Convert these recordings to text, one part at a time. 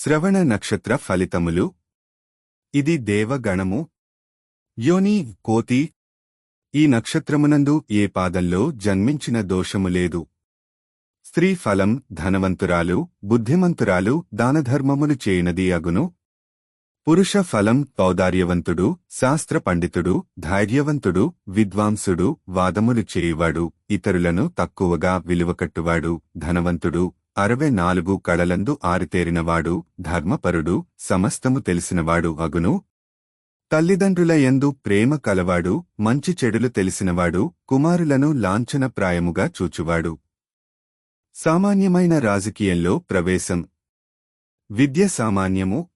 శ్రవణ నక్షత్ర ఫలితములు. ఇది దేవగణము. యోని కోతి. ఈ నక్షత్రమునందు ఏ పాదంలో జన్మించిన దోషము లేదు. స్త్రీ ఫలం ధనవంతురాలు బుద్ధిమంతురాలు దానధర్మములు చేయనది అగును. పురుష ఫలం పౌదార్యవంతుడు శాస్త్ర పండితుడు ధైర్యవంతుడు విద్వాంసుడు వాదములు చేయువాడు ఇతరులను తక్కువగా విలువకట్టువాడు ధనవంతుడు అరవై నాలుగు కళలందు ఆరితేరినవాడు ధర్మపరుడు సమస్తము తెలిసినవాడు అగును. తల్లిదండ్రుల యందు ప్రేమ కలవాడు మంచి చెడులు తెలిసినవాడు కుమారులను లాంఛనప్రాయముగా చూచువాడు. సామాన్యమైన రాజకీయంలో ప్రవేశం. విద్య సామాన్యము.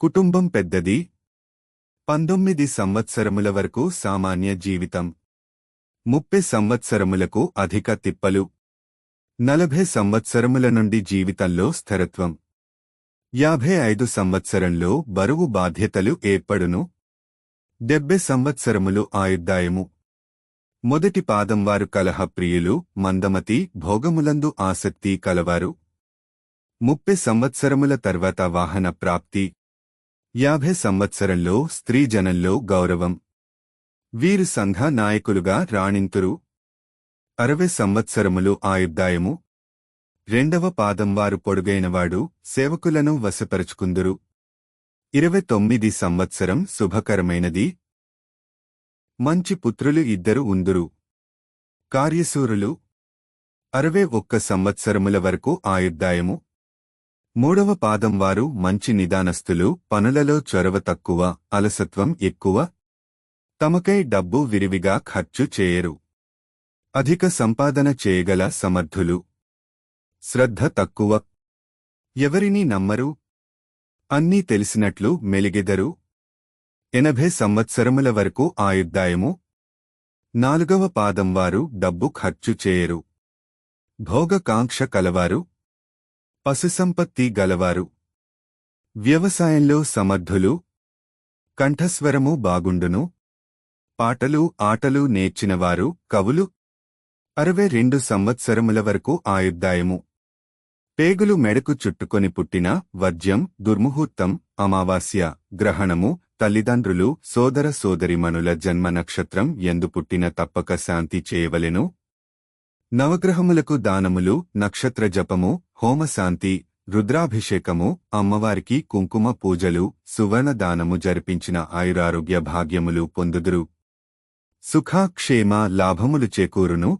కుటుంబం పెద్దది. పంతొమ్మిది సంవత్సరముల వరకు సామాన్య జీవితం. ముప్పై సంవత్సరములకు అధిక తిప్పలు. నలభై సంవత్సరముల నుండి జీవితంలో స్థిరత్వం. యాభై ఐదు సంవత్సరంలో బరువు బాధ్యతలు ఏర్పడును. డెబ్బై సంవత్సరములు ఆయుర్దాయము. మొదటి పాదం వారు కలహప్రియులు మందమతి భోగములందు ఆసక్తి కలవారు. ముప్పై సంవత్సరముల తర్వాత వాహన ప్రాప్తి. యాభై సంవత్సరంలో స్త్రీ జనంలో గౌరవం. వీరు సంఘ నాయకులుగా రాణింతురు. అరవై సంవత్సరములు ఆయుర్దాయము. రెండవ పాదం వారు పొడుగైనవాడు సేవకులను వశపరుచుకుందురు. ఇరవై తొమ్మిది సంవత్సరం శుభకరమైనది. మంచి పుత్రులు ఇద్దరు ఉందురు. కార్యసూరులు అరవై ఒక్క సంవత్సరముల వరకు ఆయుర్దాయము. మూడవ పాదం వారు మంచి నిదానస్తులు పనులలో చొరవ తక్కువ అలసత్వం ఎక్కువ. తమకై డబ్బు విరివిగా ఖర్చు చేయరు. అధిక సంపాదన చేయగల సమర్థులు. శ్రద్ధ తక్కువ. ఎవరినీ నమ్మరు? అన్నీ తెలిసినట్లు మెలిగెదరు. ఎనభై సంవత్సరముల వరకు ఆయుద్దాయము నాలుగవ పాదం వారు డబ్బు ఖర్చు చేయరు. భోగకాంక్ష కలవారు. పశుసంపత్తి గలవారు. వ్యవసాయంలో సమర్థులు. కంఠస్వరము బాగుండును. పాటలు ఆటలు నేర్చినవారు కవులు. అరవై రెండు సంవత్సరముల వరకు ఆయుర్దాయము పేగులు మెడకు చుట్టుకొని పుట్టిన వర్జ్యం దుర్ముహూర్తం అమావాస్య గ్రహణము తల్లిదండ్రులు సోదర సోదరిమణుల జన్మ నక్షత్రం ఎందు పుట్టిన తప్పక శాంతి చేయవలెను. నవగ్రహములకు దానములు నక్షత్ర జపము హోమశాంతి రుద్రాభిషేకము అమ్మవారికి కుంకుమ పూజలు సువర్ణ దానము జరిపించిన ఆయురారోగ్య భాగ్యములు పొందుదురు. సుఖ క్షేమ లాభములు చేకూరును.